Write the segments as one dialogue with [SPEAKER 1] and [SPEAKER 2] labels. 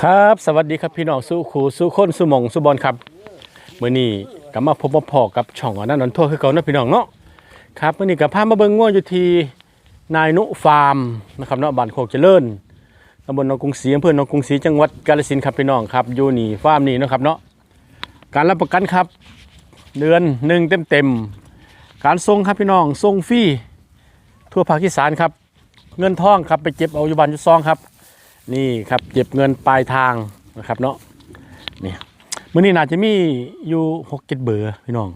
[SPEAKER 1] ครับ สวัสดีครับพี่น้องสู้ครูสู้คนสู้มองสู้บอลครับมื้อนี้กลับมาพบมาพอกับช่องอันนั้นนนทั่วคือเก่านะพี่น้องเนาะครับมื้อนี้กับพามาเบิ่งง่วอยู่ที่นายนุฟาร์มนะครับเนาะบ้านโคกเจริญตำบลหนองกรุงศรีอำเภอหนองกรุงศรีจังหวัดกาฬสินธุ์ครับพี่น้องครับอยู่นี่ฟาร์มนี้เนะครับเนาะการรับประกันครับ เดือนหนึ่งเต็มๆการส่งครับพี่น้องส่งฟรีทั่วภาคอีสานครับ เงินทองครับไปเก็บเอาอยู่บ้านอยู่ซองครับ นี่ครับเก็บเงินปลายทางนะครับเนาะนี่มื้อนี้น่าจะมีอยู่หกเจ็ดเบอร์พี่น้อง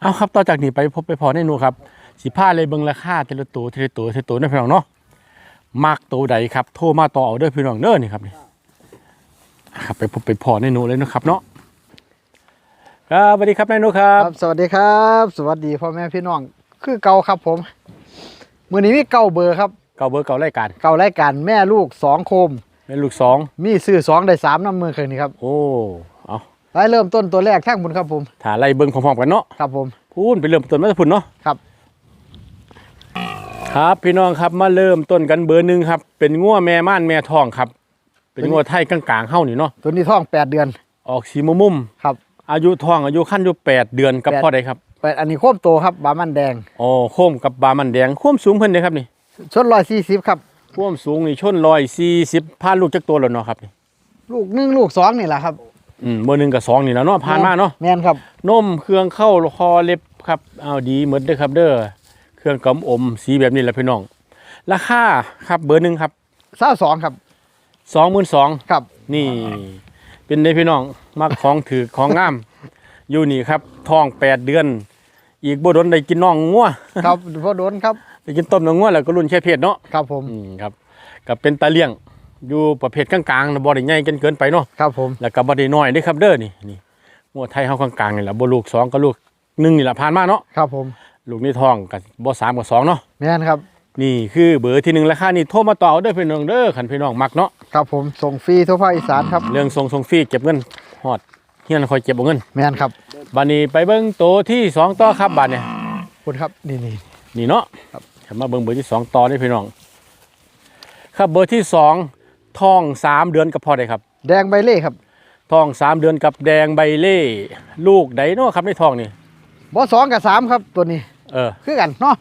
[SPEAKER 1] เอาครับต่อจากนี้ไปพบไปพอแน่นูครับสิผ้าเลยเบิ่งราคาแต่ละตัวแต่ละตัวแต่ละตัวนะพี่น้องเนาะมากตัวใดครับ โทรมาต่อเอาเด้อพี่น้องเด้อนี่ครับนี่ครับไปพบไปพอแน่นูเลยนะครับเนาะครับสวัสดีครับนายนูครั
[SPEAKER 2] ครับบสวัสดีครับ สวัสดีพ่อแม่พี่น้อง คือเก่าครับผมมือนี้มีเก่าเบอร์ครับ
[SPEAKER 1] เก่าเบอร์เก่ารายการ
[SPEAKER 2] เก่ารายการแม่ลูกสองโคม
[SPEAKER 1] เป็นลูกสอง
[SPEAKER 2] มีซื้อสองได้สามน้ำมือคืนนี้ครับ
[SPEAKER 1] โอ้เอา
[SPEAKER 2] ได้เริ่มต้นตัวแรกแท่งบุญครับผม
[SPEAKER 1] ถ่าไล่เบิ่งพร้อมๆกันเนาะ
[SPEAKER 2] ครับผม
[SPEAKER 1] พูนไปเริ่มต้นมาจากพุ่นเนาะ
[SPEAKER 2] ครับ
[SPEAKER 1] ครับพี่น้องครับมาเริ่มต้นกันเบอร์หนึ่งครับ เป็นงัวแม่ม่านแม่ทองครับ เป็นงัวไทยกลางๆเฮ้านี่เนาะ
[SPEAKER 2] ตัวนี้ท้องแปดเดือน
[SPEAKER 1] ออกสีมุม
[SPEAKER 2] ครับ
[SPEAKER 1] ๆอายุทองอายุขั้นอยู่แปดเดือนกับ
[SPEAKER 2] แปด
[SPEAKER 1] พ่อใดครับ
[SPEAKER 2] แปดอันนี้โคมโตครับบามันแดง
[SPEAKER 1] อ๋อโคมกับบามันแดงโคมสูงเพิ่นเลยครับนี่
[SPEAKER 2] ชนร้อยสี่สิบครับ
[SPEAKER 1] โคมสูงนี่ชนร้อยสี่สิบผ่านลูกจักตัวแล้วเนาะครับนี่
[SPEAKER 2] ลูกหนึ่งลูกสองนี่แหละครับ
[SPEAKER 1] อืมเบอร์หนึ่งกับสองนี่แล้วเนาะผ่านมาเนาะ
[SPEAKER 2] แมนครับ
[SPEAKER 1] นมเครื่องเข้าคอเล็บครับเอาดีเหมือนเด้อครับ เด้อเครื่องกำอมสีแบบนี้แหละพี่น้อง ราคาครับเบอร์หนึ่งครับ
[SPEAKER 2] เศร้าสองครับ
[SPEAKER 1] สองหมื่นสอง
[SPEAKER 2] ครับ
[SPEAKER 1] นี่ เป็นได้พี่น้องมักของถือของงาม อยู่นี่ครับท้องแปดเดือน อีกบ่โดนได้กินน้องงัว
[SPEAKER 2] ครับพ่อโดนครับ
[SPEAKER 1] ได้กินต้มน้องงัวแล้วก็รุ่นแค่เพศเนาะ
[SPEAKER 2] ครับผม
[SPEAKER 1] อืมครับกับเป็นตาเลี้ยงอยู่ประเภทกลางๆนะบ่ได้ใหญ่เกินเกินไปเนาะ
[SPEAKER 2] ครับผม
[SPEAKER 1] แล้วก็บ่ได้น้อยเด้อครับเด้อนี่นี่งัวไทยเฮากลางๆนี่แหละบ่ลูกสองก็ลูกหนึ่งนี่แหละผ่านมาเนาะ
[SPEAKER 2] ครับผม
[SPEAKER 1] ลูกนี่ท้องกับบ่สามกับสองเนาะ
[SPEAKER 2] แมนครับ
[SPEAKER 1] นี่คือเบอร์ที่หนึ่งราคานี่โทรมาต่อเอาเด้อพี่น้องเด้อคันพี่น้องมักเนาะ
[SPEAKER 2] ครับผมส่งฟรีทั่วภาคอีสานครับ
[SPEAKER 1] เรื่องส่งส่งฟรีเก็บเงินฮอดเฮียนคอยเก็บเอาเงิน
[SPEAKER 2] แมนครับ
[SPEAKER 1] บานนี้ไปเบิ้งโตวที่สองต่อครับบานเนี่ย
[SPEAKER 2] คุณครับนี่นี่
[SPEAKER 1] นี่เนาะ
[SPEAKER 2] ครับ
[SPEAKER 1] ขัมาเบิ้งเบอร์ที่สองต่อนี่พี่น้อง ครับเบอร์ที่สองทองสามเดือนกับพอได้ครับ
[SPEAKER 2] แดงใบเล่ครับ
[SPEAKER 1] ทองสามเดือนกับแดงใบเล่ ลูกไดเนาะครับในทองนี่
[SPEAKER 2] บอสองกับสามครับตัวนี้
[SPEAKER 1] เออ
[SPEAKER 2] คือกันเนาะ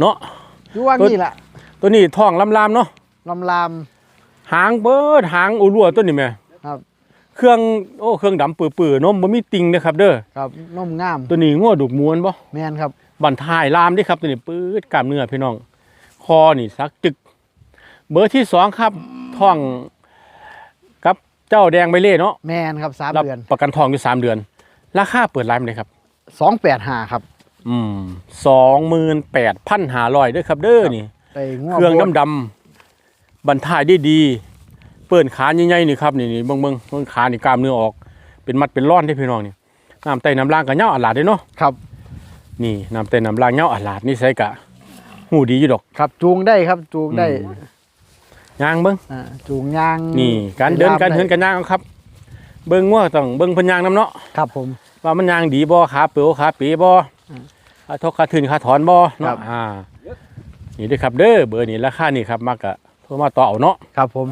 [SPEAKER 1] เนาะ
[SPEAKER 2] อยู่ว่า
[SPEAKER 1] ตัว
[SPEAKER 2] นี่แหละ
[SPEAKER 1] ตัวนี้ทองลำลามๆเนาะ
[SPEAKER 2] ลำลาม
[SPEAKER 1] หางเบิดหางอุรัวตัวนี้แม่
[SPEAKER 2] ครับ
[SPEAKER 1] เครื่องโอ้เครื่องดำปื้อๆเนมบ่มีติงนะครับ เด้อ
[SPEAKER 2] ครับนมงาม
[SPEAKER 1] ตัวนี้ง้อดุกมวนบ่
[SPEAKER 2] แมนครับ
[SPEAKER 1] บันทายลามเดิครับตัวนี้ปื๊ดกล้ามเนื้อพี่น้อง คอนี่สักจึก เบอร์ที่สองครับท่องกับเจ้าแดงใบเล่เนาะ
[SPEAKER 2] แมนครับสาม
[SPEAKER 1] รับ
[SPEAKER 2] เดือน
[SPEAKER 1] ประกันทองอยู่สามเดือน ราคาเปิดร้านเลยครับ
[SPEAKER 2] สองแปดห้าครับ
[SPEAKER 1] อืมสองหมื่นแปดพันหาร้อยด้วยครับเด้อนี่
[SPEAKER 2] ไปงัว
[SPEAKER 1] เครื่อง
[SPEAKER 2] โบส
[SPEAKER 1] ดำดำๆบันทายได้ดี เปิดขาใหญ่ๆนี่ครับนี่นี่เบิ่งเบิ่งเบิ่งขานี่กล้ามเนื้อออก เป็นมัดเป็นร่อนได้พี่น้องนี่น้ำไตน้ำล่างกับเหย้าอัดหลาดเด้เนาะ
[SPEAKER 2] ครับ
[SPEAKER 1] นี่น้ำไตน้ำล่างเหย้าอัดหลาดนี่ใส่กะหูดีอยู่ดอก
[SPEAKER 2] ครับจูงได้ครับจูงได้
[SPEAKER 1] อืมย่างเบิ่ง
[SPEAKER 2] อ่าจูงยาง
[SPEAKER 1] นี่ การเดินการเหินกันย่างเอาครับ เบิ่งว่าต้องเบิ่งเพันยางน้ำเนาะ
[SPEAKER 2] ครับผม
[SPEAKER 1] ว่ามันยางดีบ่ขาเป๋วขาปีบ่
[SPEAKER 2] อืม
[SPEAKER 1] ขาทกขาถึนขาถอนบ่
[SPEAKER 2] ครั
[SPEAKER 1] เนาะ
[SPEAKER 2] บ
[SPEAKER 1] อ่านี่เด้อครับเด้อเบอร์นี้ราคานี่ครับมักกะโทรมาต่อเอาเนาะ
[SPEAKER 2] ครับผม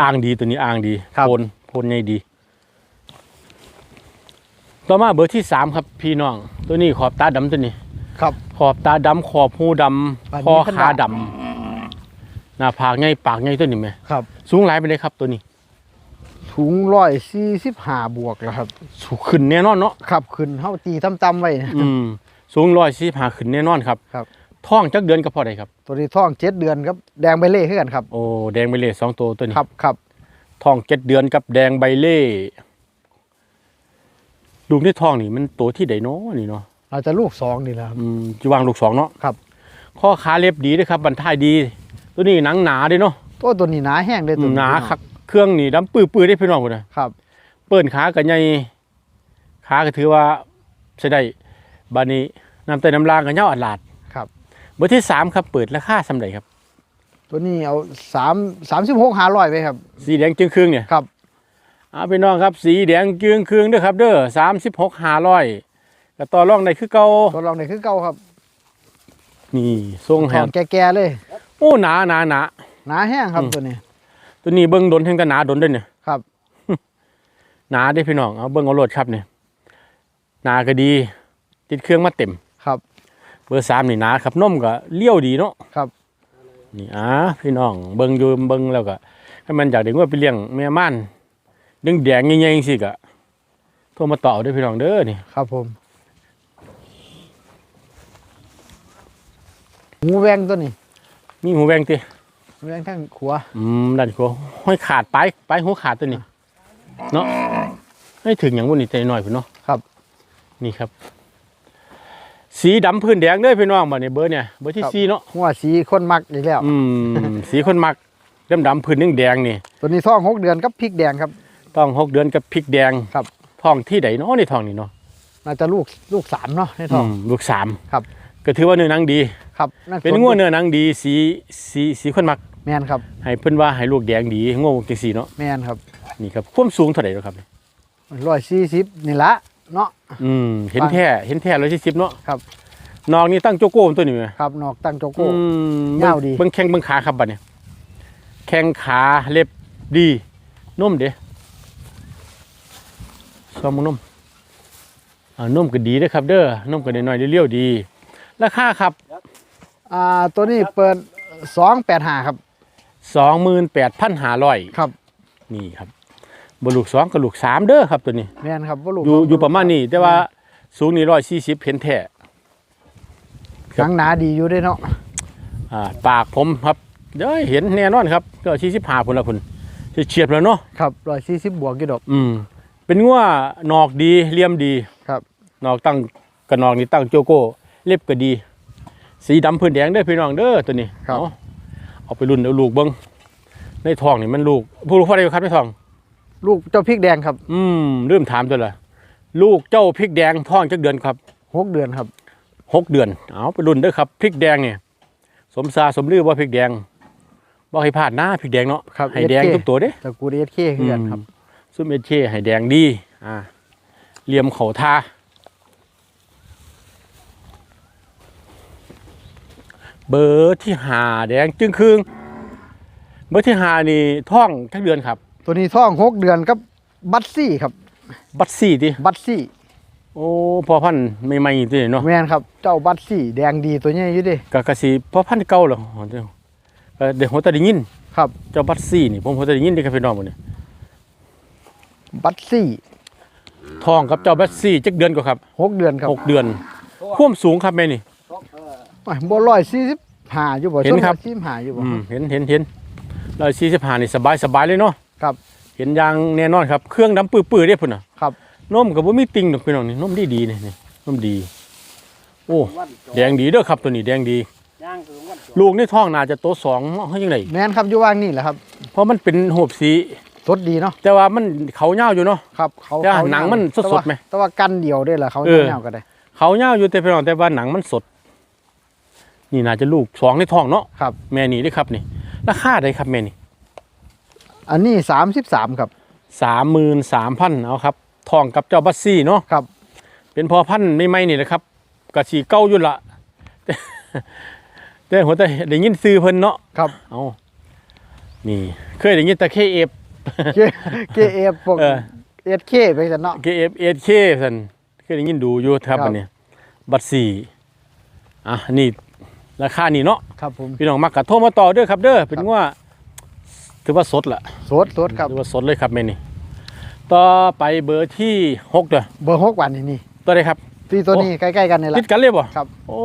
[SPEAKER 1] อ่างดีตัวนี้อ่างดี
[SPEAKER 2] ครับ
[SPEAKER 1] โพนโพนใหญ่ดี ต่อมาเบอร์ที่สามครับพี่น้อง ตัวนี้ขอบตาดำตัวนี้
[SPEAKER 2] ครับ
[SPEAKER 1] ขอบตาดำขอบหูด
[SPEAKER 2] ปานำนี้
[SPEAKER 1] คอ
[SPEAKER 2] ขนาด
[SPEAKER 1] ขาดำหน้าผากใหญ่ปากใหญ่ตัวนี้แม่
[SPEAKER 2] ครับ
[SPEAKER 1] สูงหลายไปเลยครับตัวนี้
[SPEAKER 2] ถุงร้อยสี่สิบห้าบวกแล้วครับ
[SPEAKER 1] สูงขึ้นแน่นอนเนาะ
[SPEAKER 2] ครับขึ้นเท่าตีต่ำๆไว้นะ
[SPEAKER 1] อืมสูงร้อยสี่หาขึ้นแน่นอนครับ
[SPEAKER 2] ครับ
[SPEAKER 1] ท้องจักเดือนก็พอได้ครับ
[SPEAKER 2] ตัวนี้ท้องเจ็ดเดือนครับ แดงใบเล่ขึ้นกันครับ
[SPEAKER 1] โอ้แดงใบเล่สองตัวตัวนี้
[SPEAKER 2] ครับครับ
[SPEAKER 1] ท้องเจ็ดเดือนกับแดงใบเล่ ลูกในท้องนี่มันตัวที่ใดเนาะนี่เนาะ
[SPEAKER 2] เราจะลูกสองนี่แหละครับ
[SPEAKER 1] อืมจะวางลูกสองเนาะ
[SPEAKER 2] ครับ
[SPEAKER 1] ข้อขาเล็บดีด้วยครับบรรทายดี ตัวนี้หนังหนาเด้เนาะ
[SPEAKER 2] ตัวตัวนี้หนาแห้งเลย
[SPEAKER 1] อื
[SPEAKER 2] ตัว
[SPEAKER 1] ม
[SPEAKER 2] นี้
[SPEAKER 1] หนาคักเครื่องนี่ดำปื้อๆได้พี่น้องพุ่นน่ะ
[SPEAKER 2] ครับ
[SPEAKER 1] เปิ้นขาก็ใหญ่ขาก็ถือว่าใช้ได้บานี้น้ำเต้นน้ำลางก็เหย้าอัดลาด
[SPEAKER 2] ครับ
[SPEAKER 1] เบอร์ที่สามครับเปิดราคาสำไรครับ
[SPEAKER 2] ตัวนี้เอาสามสามสิบหกห้าร้อยไปครับ
[SPEAKER 1] สีแดงจึงครึ่งเนี่ย
[SPEAKER 2] ครับ
[SPEAKER 1] เอาพี่น้องครับสีแดงจึงครึ่งเด้อครับ เด้อสามสิบหกห้าร้อยก็ต่อรองได้คือเก่า
[SPEAKER 2] ตัวลองนี่คือเก่าครับ
[SPEAKER 1] นี่ทรงแห
[SPEAKER 2] ท้อง
[SPEAKER 1] ง
[SPEAKER 2] แก่ๆเลย
[SPEAKER 1] โอ้หนาหนาหนา
[SPEAKER 2] หนาแห้งครับ
[SPEAKER 1] อืม
[SPEAKER 2] ตัวนี้
[SPEAKER 1] ตัวนี้เบิ้งดนแห่งแตหนาดนเด้วยเนี่ย
[SPEAKER 2] ครับ
[SPEAKER 1] หนาได้พี่น้องเอาเบิ้งเอาโลดครับเนี่ยหนาก็ดี ติดเครื่องมาเต็ม
[SPEAKER 2] ครับ
[SPEAKER 1] เบอร์สามนี่หนาครับนมก็เลี้ยวดีเนาะ
[SPEAKER 2] ครับ
[SPEAKER 1] นี่อ่าพี่น้องเบิ้งอยู่เบิ้งแล้วก็ให้มันอยากเด็กว่าไปเลี้ยงแม่ม่าน ดึงแดงๆใหญ่ๆสิกะโทรมาต่อเด้วยพี่น้องเด้อนี่
[SPEAKER 2] ครับผมหมูแวงตัวนี้
[SPEAKER 1] มีหูแวงติ
[SPEAKER 2] หมูแวงทั้งขัว
[SPEAKER 1] อืมด้านขวาห้อยขาดปลายปลายหัวขาดตัวนี้เนาะให้ถึงอย่างบุนี่ใจหน่อยพี่เนาะ
[SPEAKER 2] ครับ
[SPEAKER 1] นี่ครับ สีดำพื้นแดงเด้อพี่น้องบัดนี้เบอร์เนี่ยเบอร์ที่สี่เนาะ
[SPEAKER 2] หัวสีคนมักอีกแล้ว
[SPEAKER 1] อืมสีคนมักดำดำๆพื้นแดงๆนี่
[SPEAKER 2] ตัวนี้ท้องหกเดือนกับพริกแดงครับ
[SPEAKER 1] ต้องหกเดือนกับพริกแดง
[SPEAKER 2] ครับ
[SPEAKER 1] ท้องที่ใดเนาะในท้องนี่เนาะ
[SPEAKER 2] น่าจะลูกลูกสามเนาะในท้อง
[SPEAKER 1] มลูกสาม
[SPEAKER 2] ครับ
[SPEAKER 1] ก็ถือว่าเนื้อหนังดี
[SPEAKER 2] ครับา
[SPEAKER 1] เป็น
[SPEAKER 2] ส
[SPEAKER 1] งัวเนื้อหนังดีสีสีสีคนมัก
[SPEAKER 2] แมนครับ
[SPEAKER 1] ให้เพิ่นว่าให้ลูกแดงดีงัวจังซี่เนาะ
[SPEAKER 2] แมนครับ
[SPEAKER 1] นี่ครับความสูงเท่าไหร่เนาะครับ
[SPEAKER 2] ร้อยสี่สิบนี่ละเนาะ
[SPEAKER 1] อืมเห็นแท้เห็นแท้ร้อยสิบเนาะ
[SPEAKER 2] ครับ
[SPEAKER 1] นอกนี่ตั้งโจโก้ตัวนี้ไหม
[SPEAKER 2] ครับนอกตั้งโจโก้
[SPEAKER 1] อืม
[SPEAKER 2] ยาวดี
[SPEAKER 1] เบิ่งแข้งเบิ่งขาครับบัดเนี่ยแข้งขาเล็บดีนุ่มเด้ ชอบมึงนุ่มอ่านุ่มก็ดีเด้อครับ เด้อนุ่มก็น้อยๆเรียวๆดี ราคาครับ
[SPEAKER 2] อ่าตัวนี้เปิดสองแปดห้าครับ
[SPEAKER 1] 28,500
[SPEAKER 2] ครับ
[SPEAKER 1] นี่ครับบลูกสองกับลูกสามเด้อครับตัวนี้
[SPEAKER 2] แมนครับว่าลูก
[SPEAKER 1] อยู่อยู่ประมาณนี้แต่ว่าสูงนี่140เห็นแท้
[SPEAKER 2] หนังหนาดีอยู่ด้วยเนาะ
[SPEAKER 1] อ่าปากผมครับเดี๋ยวเห็นแน่นอนครับก็45พุ่นละพุ่นเฉียดๆแล้วเนาะ
[SPEAKER 2] ครับร้อยสี่สิบบวกกี่ดอก
[SPEAKER 1] อืม เป็นงัวหนอกดีเลี่ยมดี
[SPEAKER 2] ครับ
[SPEAKER 1] หนอกตั้งกระนอกนี่ตั้งโจโก้ เล็บก็ดี สีดำพื้นแดงเด้อพี่น้องเด้อตัวนี้
[SPEAKER 2] ครับ
[SPEAKER 1] เอาเอาไปรุ่นเอาลูกเบิ้งในท้องนี่มันลูกผู้ลูกพ่อได้ครับในท้อง
[SPEAKER 2] ลูกเจ้าพริกแดงครับ
[SPEAKER 1] อืมเริ่มถามตัวละลูกเจ้าพริกแดงท้องจักเดือนครับ
[SPEAKER 2] หกเดือนครับ
[SPEAKER 1] หกเดือน เอาไปรุ่นเด้อครับพริกแดงเนี่ยสมซาสมลือว่าพริกแดงบ่ให้พลาดหน้าพริกแดงเนาะ
[SPEAKER 2] ครับ
[SPEAKER 1] ให้แดง
[SPEAKER 2] SK
[SPEAKER 1] ทุกตัวเด้
[SPEAKER 2] ตระกูลเอสเคคือกันครับ
[SPEAKER 1] ซุ่มเอเช่ให้แดงดีอ่าเหลี่ยมเขาทาเบอร์ที่หาแดงจึงคืงเบอร์ที่หานี่ท่องทั้งเดือนครับ
[SPEAKER 2] ตัวนี้ท้องหกเดือนกับบัตซี่ครับ
[SPEAKER 1] บัตซี่ดิ
[SPEAKER 2] บัตซี่
[SPEAKER 1] โอ้พอพันธุ์ใหม่ๆตัวนี้เนาะ
[SPEAKER 2] แมนครับ เจ้าบัตซี่แดงดีตัวนี้อยู่เดิ
[SPEAKER 1] กะกะสิพอพันธุ์เก่าเหรอเดี๋ยวก็เดี๋ยวหัวตาได้ยิน
[SPEAKER 2] ครับ
[SPEAKER 1] เจ้าบัตซี่นี่ผมหัวตาได้ยินเด้ครับพี่น้องหมดนี่
[SPEAKER 2] บัตซี่
[SPEAKER 1] ท่องกับเจ้าบัตซี่จักเดือนก็ครับ
[SPEAKER 2] หกเดือนครับ
[SPEAKER 1] หกเดือนความสูงครับแม่นี่
[SPEAKER 2] โอ้ยบ่ร้อยสี่สิบห้าอยู่บ่
[SPEAKER 1] เห็นครับ
[SPEAKER 2] สี่สิบห้าอยู่บ่
[SPEAKER 1] อืมเห็นเห็นเห็นร้อยสี่สิบห้านี่สบายสบายเลยเนาะ
[SPEAKER 2] ครับ
[SPEAKER 1] เห็นอยางแน่นอนครับเครื่องดำปื้อๆเด้พุ่นน่ะ
[SPEAKER 2] ครับ
[SPEAKER 1] นมกับบ่มีติ่งดอกพี่น้องนี่นมดีดีๆนี่นี่นมดี โอ้แดงดีเด้อครับตัวนี้แดงดี ลูกในท้องน่าจะโตสองเนาะเฮาจังได
[SPEAKER 2] แมนครับอยู่ว่างนี่แหละครับ
[SPEAKER 1] เพราะมันเป็นหูบสี
[SPEAKER 2] สดดีเนาะ
[SPEAKER 1] แต่ว่ามันเขายาวอยู่เนาะ
[SPEAKER 2] ครับเขา
[SPEAKER 1] แต่ว่า
[SPEAKER 2] เขา
[SPEAKER 1] หนังมันสดๆ
[SPEAKER 2] แต่ว่า
[SPEAKER 1] ไหม
[SPEAKER 2] แต่ว่ากันเดียวได้เหรอเขา
[SPEAKER 1] เออ
[SPEAKER 2] เงาๆก็ได้
[SPEAKER 1] เขายาวอยู่แต่พี่น้องแต่ว่าหนังมันสด นี่น่าจะลูกสองในท้องเนาะ
[SPEAKER 2] ครับ
[SPEAKER 1] แม่นี่เด้อครับนี่ราคาได้ครับแม่นี่
[SPEAKER 2] อันนี้สามสิบสามครับ
[SPEAKER 1] 33,000เอาครับท้องกับเจ้าบัสซี่เนาะ
[SPEAKER 2] ครับ
[SPEAKER 1] เป็นพอพันธุ์ใหม่ๆนี่แหละครับกะสีเก้าอยู่ละแต่แต่หัวแต่ได้ยินซื้อเพิ่นเนาะ
[SPEAKER 2] ครับ
[SPEAKER 1] เอานี่เคยได้ยินแต่ KF
[SPEAKER 2] เคเค เอฟพวก
[SPEAKER 1] เออ
[SPEAKER 2] เอสเคไปกันเนาะ
[SPEAKER 1] KF 8K ซั่นเคยได้ยินดูอยู่ครับ
[SPEAKER 2] ครับ
[SPEAKER 1] อันนี้บัตรสี่อะนี่ราคานี่เนาะ
[SPEAKER 2] ครับผม
[SPEAKER 1] พี่น้องมักกะโทรมาต่อเด้อครับเด้อเป็นว่าถือว่าสดละ
[SPEAKER 2] สดสดครับ
[SPEAKER 1] ถือว่าสดเลยครับแม่นี่ต่อไปเบอร์ที่หกเด้อ
[SPEAKER 2] เบอร์หกวันนี่นี่
[SPEAKER 1] ตัวใดครับ
[SPEAKER 2] ที่ตัวนี้ใกล้ๆกันนี่แห
[SPEAKER 1] ติ
[SPEAKER 2] ละ
[SPEAKER 1] ดกันเลยบ่
[SPEAKER 2] ครับ
[SPEAKER 1] โอ้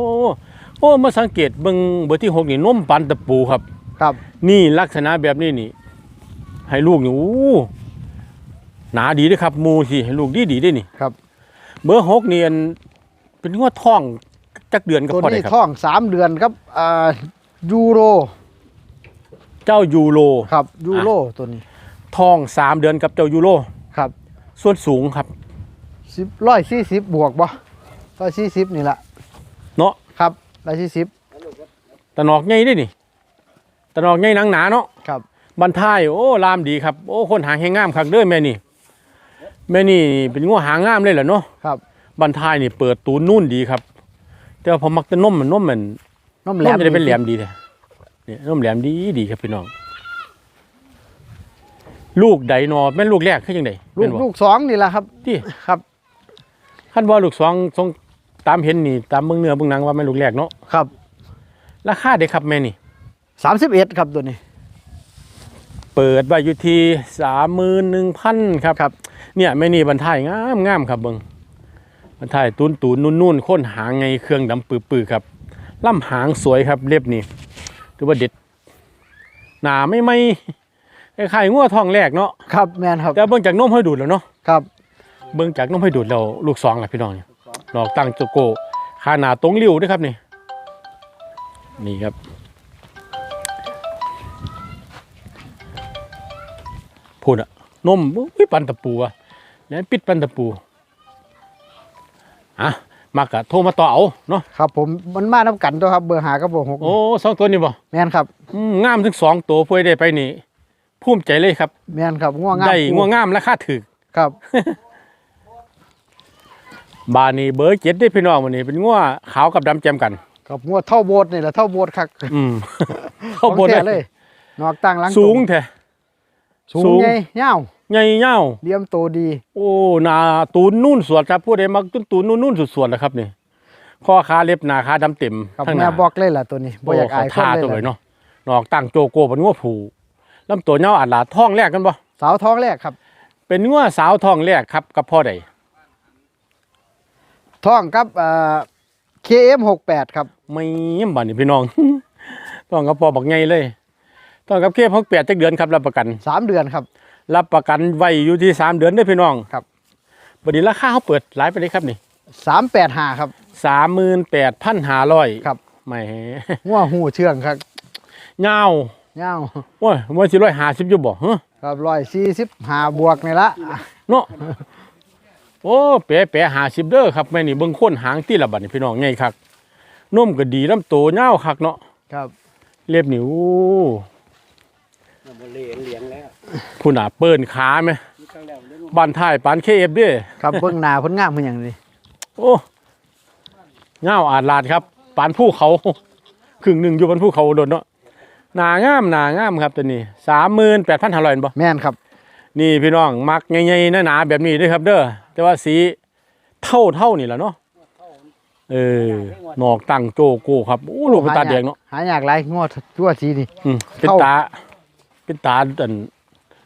[SPEAKER 1] โอ้มาสังเกตเบิ่งเบอร์ที่หกนี่นมปันตะปูครับ
[SPEAKER 2] ครับ
[SPEAKER 1] นี่ลักษณะแบบนี้นี่ ให้ลูกนี่อู้หนาดีเด้วยครับหมูสิให้ลูกดีดีๆด้วยนี่
[SPEAKER 2] ครับ
[SPEAKER 1] เบอร์หกนี่อันเป็นงวดท้องจักเดือนก็
[SPEAKER 2] ตัว
[SPEAKER 1] พอได้
[SPEAKER 2] นี้
[SPEAKER 1] ครับ
[SPEAKER 2] ท้องสามเดือนครับอ่ายูโร
[SPEAKER 1] เจ้ายูโร
[SPEAKER 2] ครับยูโรตัวนี้
[SPEAKER 1] ท้องสามเดือนกับเจ้ายูโร
[SPEAKER 2] ครับ
[SPEAKER 1] ส่วนสูงครับ
[SPEAKER 2] สิบร้อยสี่สิบบวกบ่ร้อยสี่สิบนี่แหละ
[SPEAKER 1] เนาะ
[SPEAKER 2] ครับร้อยสี่สิบ
[SPEAKER 1] ตะนอกใหญ่ด้วยนี่ตะนอกใหญ่หนังหนาเนาะ
[SPEAKER 2] ครับ
[SPEAKER 1] บันท้ายโอ้ลามดีครับโอ้คนหางแห้งงามคักเด้อแม่นี่แม่นี่เป็นงัวหางงามเลยเหรอเนาะ
[SPEAKER 2] ครับ
[SPEAKER 1] บันท้ายนี่เปิดตูนนุ่นดีครับ แต่ว่าพอมักจะนมมันนมมัน
[SPEAKER 2] น้ำ
[SPEAKER 1] น
[SPEAKER 2] แหล
[SPEAKER 1] ม
[SPEAKER 2] ม
[SPEAKER 1] จะได้เป็นแหลมดีแท้เนี่ยนมแหลมดีดีครับพี่น้อง ลูกใดนอแม่นลูกแรกคือจังได
[SPEAKER 2] ลูกลูกสองนี่แหละครับ
[SPEAKER 1] ที่
[SPEAKER 2] ครับ
[SPEAKER 1] คันว่าลูกสองทรงตามเห็นนี่ตามเบิ่งเนื้อเบิ่งหนังว่าแม่นลูกแรกเนาะ
[SPEAKER 2] ครับ
[SPEAKER 1] ราคาเด้ครับแม่นี่
[SPEAKER 2] สามสิบเอ็ดครับตัวนี้
[SPEAKER 1] เปิดไว้อยู่ที่31,000ครับ
[SPEAKER 2] ครับ
[SPEAKER 1] เนี่ยแม่นี่บรรทายงามงามครับเบิ่งบรรทายตูนตูนนุ่นนุ่นค้นหางไงเครื่องดำปื้อๆครับล่ำหางสวยครับเล็บนี่ถือว่าเด็ดหนาไม่ไม่คล้ายๆงัวทองแรกเนาะ
[SPEAKER 2] ครับแมนครับ
[SPEAKER 1] แต่เบิ่งจากนมให้ดูดแล้วเนาะ
[SPEAKER 2] ครับ
[SPEAKER 1] เบิ่งจากนมให้ดูดแล้วลูกสองแหละพี่น้องเนี่ยดอกตั้งโจโก้ขาหนาตรงริ้วด้วยครับนี่ นี่ครับ พูดอะนมวิปันตะปูอะแล้วปิดปันตะปูอะมากะโทรมาต่อเอาเนาะ
[SPEAKER 2] ครับผมมันมาน้ำกันตัวครับเบอร์หากับเบอร์หก
[SPEAKER 1] โอ้สองตัวนี่บ่
[SPEAKER 2] แมนครับ
[SPEAKER 1] อืมงามถึงสองตัวเพื่อได้ไปนี่ภูมิใจเลยครับ
[SPEAKER 2] แมนครับง่วงงาม
[SPEAKER 1] ได้
[SPEAKER 2] คู่
[SPEAKER 1] ง่วงงามราคาถือ
[SPEAKER 2] ครับ
[SPEAKER 1] บานนี่เบอร์เจ็ดได้พี่น้องวันนี้เป็นง่วขาวกับดำแจมกัน
[SPEAKER 2] ครับง่วงเท่าโบสถ์นี่แหละเท่าโบสถ์ครับ
[SPEAKER 1] อืมเข้าบน
[SPEAKER 2] ของแท้เลยนอกตั้งหลัง
[SPEAKER 1] สูง
[SPEAKER 2] ตร
[SPEAKER 1] แท้ สู
[SPEAKER 2] สู
[SPEAKER 1] ง
[SPEAKER 2] งใหญ่ยาว
[SPEAKER 1] ใหญ่เง่า
[SPEAKER 2] เลี้ยมโตดี
[SPEAKER 1] โอ้หนาตูนนุ่นสวดครับผู้ใดมักตูนตูนนุ่นนุ่นสุดสวดนะครับนี่ข้อขาเล็บหนาขาดำเต็ม
[SPEAKER 2] ครับ
[SPEAKER 1] ทั้งห
[SPEAKER 2] แม่
[SPEAKER 1] น้า
[SPEAKER 2] บอกเลยล่ะตัวนี้บ่อยากอาย
[SPEAKER 1] โเข
[SPEAKER 2] คน
[SPEAKER 1] ท่า
[SPEAKER 2] เลย
[SPEAKER 1] ตัวเลย
[SPEAKER 2] ล่ะ
[SPEAKER 1] เนาะนอกตั้งโจโก้เป็นง่วผูลำตัวเน่าอัดหลาท้องแรกกันบ่
[SPEAKER 2] สาวท้องแรกครับ
[SPEAKER 1] เป็นง่วสาวท้องแรกครับกับพ่อใด
[SPEAKER 2] ท้องกับเอ่อ KM68 ครับ
[SPEAKER 1] ไม่ยมบันนี่พี่น้องต้องกับพ่อบักไงเลย ต้องกับเคพกแปดจักเดือนครับรับประกัน
[SPEAKER 2] สามเดือนครับ
[SPEAKER 1] รับประกันไว้อยู่ที่สามเดือนเด้อพี่น้อง
[SPEAKER 2] ครับ
[SPEAKER 1] วันนี้ราคาเขาเปิดหลายไปเลยครับนี่
[SPEAKER 2] 385ครับ
[SPEAKER 1] สามหมื่นแปดพันห้าร้อย
[SPEAKER 2] ครับ
[SPEAKER 1] ไม่
[SPEAKER 2] ง่วงหูเชื่องครับ
[SPEAKER 1] เงา
[SPEAKER 2] เงาว
[SPEAKER 1] โอ้ยมันสิร้อยห้าสิบอยู่บ่ฮะ
[SPEAKER 2] ครับ145บวกนี่ละ
[SPEAKER 1] เนาะโอ้แปะแปะห้าสิบเด้อครับแม่นี่เบิ่งโคนหางที่ละบัดนี่พี่น้องไงครับนุ่มก็ดีลำโตเงาคักเนาะ
[SPEAKER 2] ครับ
[SPEAKER 1] เรียบนิ้ว
[SPEAKER 3] บ่เลี้ยงเลี้ยงแล้ว
[SPEAKER 1] ผู้หนาเปิ้นขาไหม
[SPEAKER 3] มีตั้งแล้วเลี้ยง
[SPEAKER 1] บ้านท้ายปานเคเอฟเด้
[SPEAKER 2] ครับเบิ่งหน้าเพิ่นงามเพิ่นหยังนี่
[SPEAKER 1] โอ้เงาอาดลาดครับปานภูเขาครึ่งหนึ่งอยู่บนภูเขาโดนเนาะหนางามหนางามครับตัวนี้สามหมื่นแปดพันห้าร้อยบ่
[SPEAKER 2] แม่นครับ
[SPEAKER 1] นี่พี่น้องมักใหญ่ๆหนาๆแบบนี้เด้วยครับ เด้อแต่ว่าสีเท่าเท่าๆนี่แหละเนาะเออนอกตั้งโจโก้ครับโอ้ลูกเป็นตาแดงเนาะ
[SPEAKER 2] หายากหลายงอทั่วสีนี่
[SPEAKER 1] อืมเป็น
[SPEAKER 2] เท่า
[SPEAKER 1] ตา เป็นตาอัน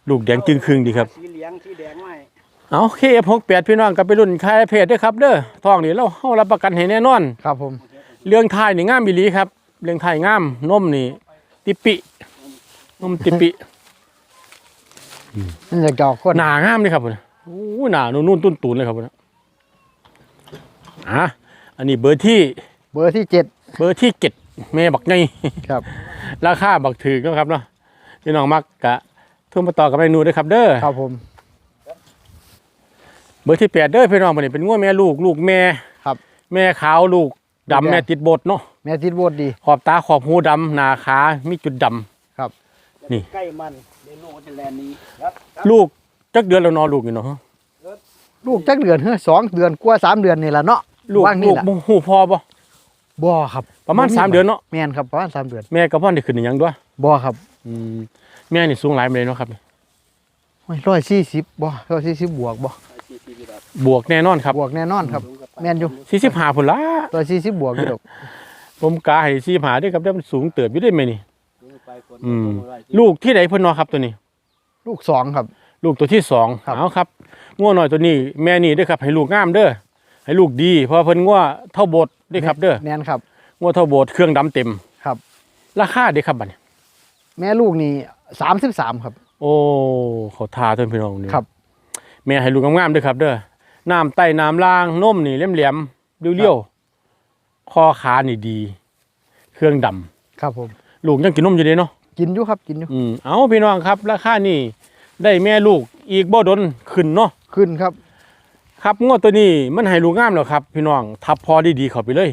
[SPEAKER 1] ลูกแดงจึงครึ่งดีครับ
[SPEAKER 3] สีเหลืองสีแดงไม่
[SPEAKER 1] เอาเคเอฟหกแปดพี่น้องก็ไปรุ่นคายเพจด้วยครับเด้อทองนี่เราเฮารับประกันให้แน่นอน
[SPEAKER 2] ครับผม
[SPEAKER 1] เรื่องไทยนี่งามบิลีครับ เรื่องไทยงามนมนี่ ติปินมติปิ
[SPEAKER 2] มันอยากจอกคน
[SPEAKER 1] หนางามเลยครับพุ่นโอ้หนานุ่นๆตุ้นตูนเลยครับพุ่นอะอันนี้เบอร์ที่
[SPEAKER 2] เบอร์ที่เจ็ด
[SPEAKER 1] เบอร์ที่เจ็ดแม่บักไง
[SPEAKER 2] ครับ
[SPEAKER 1] ราคาบักถือก็ครับเนาะ พี่น้องมักกะทุ่มมาต่อกับแม่นูด้วยครับเด้อ
[SPEAKER 2] ครับผม
[SPEAKER 1] เบอร์ที่แปดเด้อพี่น้องมันนี่เป็นง้วแม่ลูกลูกแม่
[SPEAKER 2] ครับ
[SPEAKER 1] แม่ขาวลูกดำแม่ติดบดเนาะ
[SPEAKER 2] แม่ติดโบดดี
[SPEAKER 1] ขอบตาขอบหูดำหนาขามีจุดดำนี่
[SPEAKER 3] ใกล้มันเดโนจะแลนนี้ครับ
[SPEAKER 1] ลูกจักเดือนแล้วเนอลูกอยู่เนาะ
[SPEAKER 2] ลูกจักเดือนเฮ้ยสองเดือนกว่าสามเดือนนี่แหละเนาะ
[SPEAKER 1] ลูก
[SPEAKER 2] ว่าง
[SPEAKER 1] ลู
[SPEAKER 2] นี่
[SPEAKER 1] ก
[SPEAKER 2] แหละ
[SPEAKER 1] หูพอ บ่
[SPEAKER 2] บ่ครับ
[SPEAKER 1] ประมาณสามเดือนเนาะ
[SPEAKER 2] แม่นครับประมาณสามเดือน
[SPEAKER 1] แม่กับพ่อได้ขึ้นอหย่างด้วย
[SPEAKER 2] บ่ครับ
[SPEAKER 1] อืมแม่นี่สูงหลายไปเลยเนาะครับ
[SPEAKER 2] ร้อยสี่สิบบ่ร้อยสี่สิบบวกบ่
[SPEAKER 3] สีสีแบบ
[SPEAKER 1] บวกแน่นอนครับ
[SPEAKER 2] บวกแน่นอนครับ แม่นอยู่
[SPEAKER 1] สี่สิบห้าพุ่นละ
[SPEAKER 2] ร้อยสี่สิบบวกอยู่ดอก
[SPEAKER 1] ผมกาให้สี่หาด้วยครับได้มันสูงเติบอยู่ได้ไหมนี่
[SPEAKER 3] ไปคน
[SPEAKER 1] อืมลูกที่ไหนเพิ่นเนอครับตัวนี้
[SPEAKER 2] ลูกสองครับ
[SPEAKER 1] ลูกตัวที่สอง
[SPEAKER 2] ครับ
[SPEAKER 1] เอาครับง่วหน่อยตัวนี้ แม่นี่เด้วยครับให้ลูกงามเด้อ ให้ลูกดี เพราะว่าเพิ่นง่วเท่าโบดเด้วยครับเด้อ
[SPEAKER 2] แม่นครับ
[SPEAKER 1] ง่วเท่าโบดเครื่องดำเต็ม
[SPEAKER 2] ครับ
[SPEAKER 1] ราคาเด้อครับบัดนี้
[SPEAKER 2] แม่ลูกนี่สามสิบสามครับ
[SPEAKER 1] โอ้เขาทาเพิ่นพี่น้องนี่
[SPEAKER 2] ครับ
[SPEAKER 1] แม่ให้ลูกงามๆเด้อครับ เด้อน้ำไต้น้ำล่างนมนี่เหลี่ยมๆเรียวๆคอขานี่ดี เครื่องดำ
[SPEAKER 2] ครับผม
[SPEAKER 1] ลูกยังกินนมอยู่เด้เนาะ
[SPEAKER 2] กินอยู่ครับกินอยู่
[SPEAKER 1] อืมเอาพี่น้องครับ ราคานี่ได้แม่ลูกอีกบ่ดนขึ้นเนาะ
[SPEAKER 2] ขึ้นครับ
[SPEAKER 1] ครับงวดตัวนี้มันให้ลูกงามแล้วครับ พี่น้องทับพอดีๆเข้าไปเลย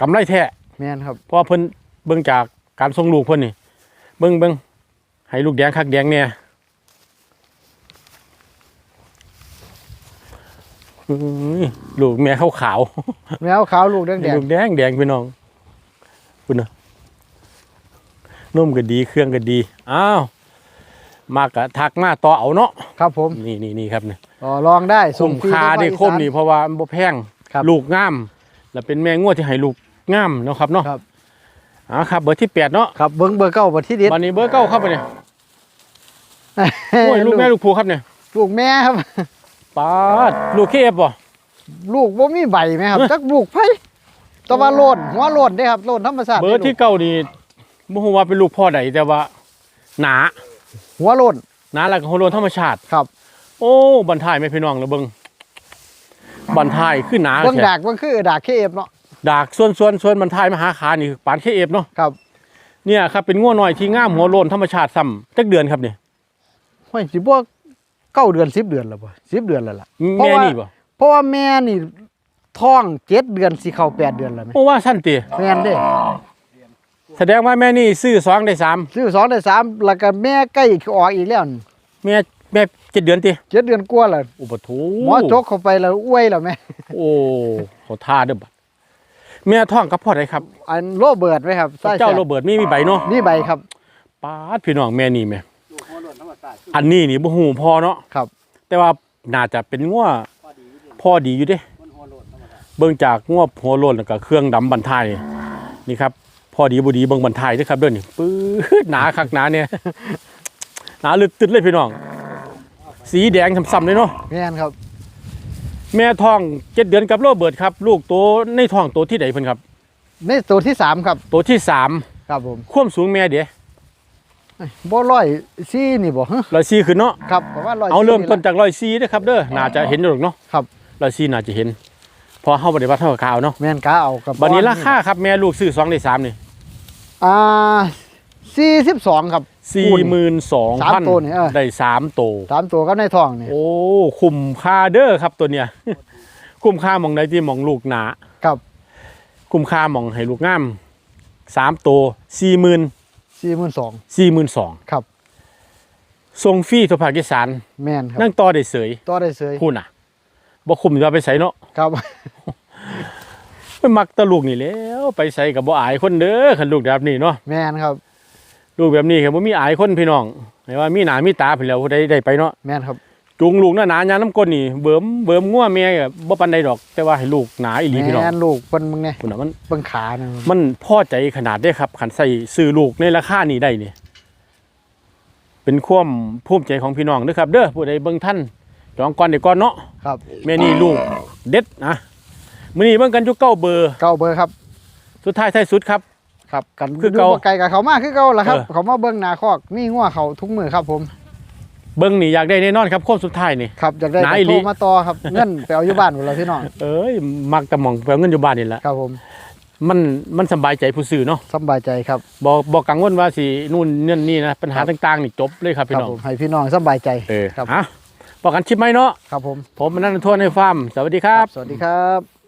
[SPEAKER 1] กำไรแท้
[SPEAKER 2] แม่นครับ
[SPEAKER 1] เพราะว่าเพิ่นเบิ่งจากการส่งลูกเพิ่นนี่เบิ่งเบิ่งให้ลูกแดงคักแดงเนี่ยอื้อลูกแม่ขาวขาว
[SPEAKER 2] แมวขาวลูกแดง
[SPEAKER 1] ๆ
[SPEAKER 2] แดง
[SPEAKER 1] ลูกแดงแดงพี่น้องคุณนะนุ่มก็ดีเครื่องก็ดีอ้าว มากะทักมาต่อเอาเนาะ
[SPEAKER 2] ครับผม
[SPEAKER 1] นี่นี่นี่ครับเนี่ย
[SPEAKER 2] ต่อรองได้
[SPEAKER 1] คุ้ม
[SPEAKER 2] ฟรี
[SPEAKER 1] ค่าได้
[SPEAKER 2] ทั่ว
[SPEAKER 1] คุ้ม
[SPEAKER 2] อีสาน
[SPEAKER 1] นี่เพราะว่ามันบ่แพง
[SPEAKER 2] ครับ
[SPEAKER 1] ลูกงาม แล้วเป็นแม่งัวที่ให้ลูกงามเนาะครับเนาะ
[SPEAKER 2] ครับ
[SPEAKER 1] อ่าครับเบอร์ที่แปดเนาะ
[SPEAKER 2] ครับเบิ้งเบอร์เก้าบัตรที่เด็ด
[SPEAKER 1] วันนี้เบอร์เก้าครับไปเนี่ยโอ้ยลูกแม่ลูกผูครับเนี่ย
[SPEAKER 2] ลูกแม่ครับ
[SPEAKER 1] ปาดลูกเคเอฟบ่
[SPEAKER 2] ลูกบ่มีใบไหมครับ
[SPEAKER 1] เอ้ย
[SPEAKER 2] จักลูกไผแตะว่าโลนหัวโลนเด้ครับโลนธรรมชาติ
[SPEAKER 1] เบอร์ที่เก้านี่บ่ฮู้ว่าเป็นลูกพ่อใดแต่ว่าหนา
[SPEAKER 2] หัวโลน
[SPEAKER 1] หนาแล้วก็โฮโลนธรรมชาติ
[SPEAKER 2] ครับ
[SPEAKER 1] โอ้บันทายแม่พี่น้องแล้วเบิ่งบันทายคือหนา
[SPEAKER 2] เบิ้ง
[SPEAKER 1] แท้
[SPEAKER 2] ดากเบิ้งคือดากเคเอฟเนาะ
[SPEAKER 1] ดากส่วนส่วนส่วนบันทายมาหาขานี่ปานเคเอฟเนาะ
[SPEAKER 2] ครับ
[SPEAKER 1] เนี่ยครับเป็นงัวน้อยที่งามหัวโลนธรรมชาติซ้ำจักเดือนครับนี่
[SPEAKER 2] ห้อยสิบ่เก้าเดือนสิบเดือนแล้วบ่สิบเดือนแล้วล่ะเพราะ
[SPEAKER 1] แม่
[SPEAKER 2] ว่า
[SPEAKER 1] นี่บ่
[SPEAKER 2] เพราะว่าแม่นี่ท้องเจ็ดเดือนสิเข้าแปดเดือนแล้วไหม
[SPEAKER 1] โอ้ว่าสั้นติ
[SPEAKER 2] แม่นเด้
[SPEAKER 1] แสดงว่าแม่นี่ซื้อสองได้สาม
[SPEAKER 2] ซื้อสองได้สามแล้วก็แม่ใกล้ออกอีกแล้วนี่
[SPEAKER 1] แม่แม่เจ็ดเดือนติ
[SPEAKER 2] เจ็ดเดือนกว่าแล้ว
[SPEAKER 1] อุปทู
[SPEAKER 2] หมอจกเข้าไปแล้วอ้วยแล้วแม่
[SPEAKER 1] โอ้เขาท่าเด้อบัดแม่ท้องกับพ่อใดครับ
[SPEAKER 2] อันโรเบิร์ตไหมครับใต้
[SPEAKER 1] เจ้า
[SPEAKER 2] แสบ
[SPEAKER 1] โรเบิร์ตมีมีใบเนาะ
[SPEAKER 2] นี่ใบครับ
[SPEAKER 1] ปาดพี่น้องแม่นี่แม่
[SPEAKER 3] ลูกหัวโลนธรรมชาติ
[SPEAKER 1] อันนี้นี่บ่ฮู้พอเนาะ
[SPEAKER 2] ครับ
[SPEAKER 1] แต่ว่าน่าจะเป็นงัว
[SPEAKER 3] พอดีอยู่เด้
[SPEAKER 1] พอดีอยู่เด้
[SPEAKER 3] มันหัวโลนธรรมชาติ
[SPEAKER 1] เบิ่งจากงัวหัวโลนแล้วก็เครื่องดำบันทายนี่นี่ครับพ อดีบ่ดีเบิ่งบันทายเด้อครับเด้อนี่ปื๊ดหนาคักหนาเนี่ยหนาลึกตึดเลยพี่น้อง สีแดงซ้ำๆเลยเนาะ
[SPEAKER 2] แม่นครับ
[SPEAKER 1] แม่ท้องเจ็ดเดือนกับโรเบิร์ตครับ ลูกโตในท้องโตที่ใดเพิ่นครับ
[SPEAKER 2] ในตัวที่สามครับ
[SPEAKER 1] โตที่สาม
[SPEAKER 2] ครับผม
[SPEAKER 1] ความสูงแม่เด้
[SPEAKER 2] บ่ร้อยซี่นี่บ่ฮะ
[SPEAKER 1] ร้อยสี่ขึ้นเนาะ
[SPEAKER 2] ครับประมาณร้อย
[SPEAKER 1] เอาเริ่มต้นจากร้อยสี่เด้อครับเด้อน่าจะเห็นอยู่หรอกเนาะ
[SPEAKER 2] ครับ
[SPEAKER 1] ร้อยสี่น่าจะเห็นพอเฮาบ่ได้วัดเท่ากับขาวเนาะ
[SPEAKER 2] แม่นกาเอากับ
[SPEAKER 1] บัดนี้ราคาครับแม่ลูกซื้อสองได้สามนี่
[SPEAKER 2] อ่าสี่สิบสองครับ
[SPEAKER 1] สี่หมื่นสอง
[SPEAKER 2] สา
[SPEAKER 1] พั
[SPEAKER 2] ม
[SPEAKER 1] น
[SPEAKER 2] ตัวนี่เออ
[SPEAKER 1] ได้สามโต
[SPEAKER 2] สามตัวก็ในท้องนี่
[SPEAKER 1] โอ้คุ้มค่าเด้อครับตัวเนี้ยคุ้มค่าหมองใดที่หมองลูกหนา
[SPEAKER 2] ครับ
[SPEAKER 1] คุ้มค่าหมองให้ลูกงามสามโตสี่หมื่น
[SPEAKER 2] สี่หมื่นสอง
[SPEAKER 1] สี่หมื่นสอง
[SPEAKER 2] ครับ
[SPEAKER 1] ส่งฟรีทั่วภาคอีสาน
[SPEAKER 2] แม่นครับ
[SPEAKER 1] นั่งต่อได้เสย
[SPEAKER 2] ต่อได้เสย
[SPEAKER 1] พูดน่ะบ่คุ้มจะเอาไปใส่เนาะ
[SPEAKER 2] ครับ
[SPEAKER 1] ไปมักแตะลูกนี่แหล้วไปใส่กับบ่อายคนเด้อคันลูกแบบนี้เนาะ
[SPEAKER 2] แม่นครับ
[SPEAKER 1] ลูกแบบนี้ครับบ่มีอายคนพี่น้องให้ว่ามีหน้ามีตาพี่แล้วผู้ใดได้ไปเนาะ
[SPEAKER 2] แม่นครับ
[SPEAKER 1] จูงลูกหน้าหนาๆยาน้ำก้นนี่เบิ่มเบิ่มงัวแม่ก็บ่ปานใดดอก แต่ว่าให้ลูกหนาอีหลีพี่น้อง
[SPEAKER 2] แม่นลูกเพิ่นมึงเนี่ย
[SPEAKER 1] พุ่นน่ะมัน
[SPEAKER 2] เบิ่งขานะ
[SPEAKER 1] มันพอใจขนาดได้ครับขันใส่ซื้อลูกในราคานี้ได้นี่เป็นความภูมิใจของพี่น้องเด้อครับ เด้อผู้ใดเบิ่งท่านจองก่อนเดี๋ยวก่อนเนาะ
[SPEAKER 2] ครับ
[SPEAKER 1] แม่นี่ลูกเด็ดนะ มื้อนี้เบิ่งกันอยู่เก้าเบอร์
[SPEAKER 2] เก้าเบอร์ครับ
[SPEAKER 1] สุดท้ายท้ายสุดครับ
[SPEAKER 2] ครับกัน
[SPEAKER 1] คือเก่า
[SPEAKER 2] ยู่บ่ไกลกับเขามาคือเก่าล่ะครับ
[SPEAKER 1] เออ
[SPEAKER 2] เขามาเบิ่งหน้าคอกมีงัวเขาทุกมือครับผม
[SPEAKER 1] เบิ่งนี่อยากได้แน่นอนครับความสุดท้ายนี่
[SPEAKER 2] ครับอยากได้
[SPEAKER 1] ไหน
[SPEAKER 2] ก็
[SPEAKER 1] อีห
[SPEAKER 2] โท
[SPEAKER 1] ลี
[SPEAKER 2] รมาต่อครับ เงินไปเอาอยู่บ้านหมดแล้วพี่น้อง
[SPEAKER 1] เอ้ยมักแต่หมองไปเอาเงินอยู่บ้านนี่แหละ
[SPEAKER 2] ครับผม
[SPEAKER 1] มันมันสบายใจผู้ซื้อเนาะ
[SPEAKER 2] สำบายใจครับ
[SPEAKER 1] บ่บ่กังวลว่าสินู่นนั่นนี่นะปัญหา
[SPEAKER 2] ครับ
[SPEAKER 1] ต่างๆนี่จบเลยครับ
[SPEAKER 2] ค
[SPEAKER 1] พี่
[SPEAKER 2] รับ
[SPEAKER 1] น้อง
[SPEAKER 2] ผมให้พี่น้องสำบายใจ
[SPEAKER 1] เออ
[SPEAKER 2] ครับ
[SPEAKER 1] อะบอกกันชิปไหมเนาะ
[SPEAKER 2] ครับผม
[SPEAKER 1] ผมมนันทวนในฟาร์มสวัสดีครับ
[SPEAKER 2] สวัสดีครับ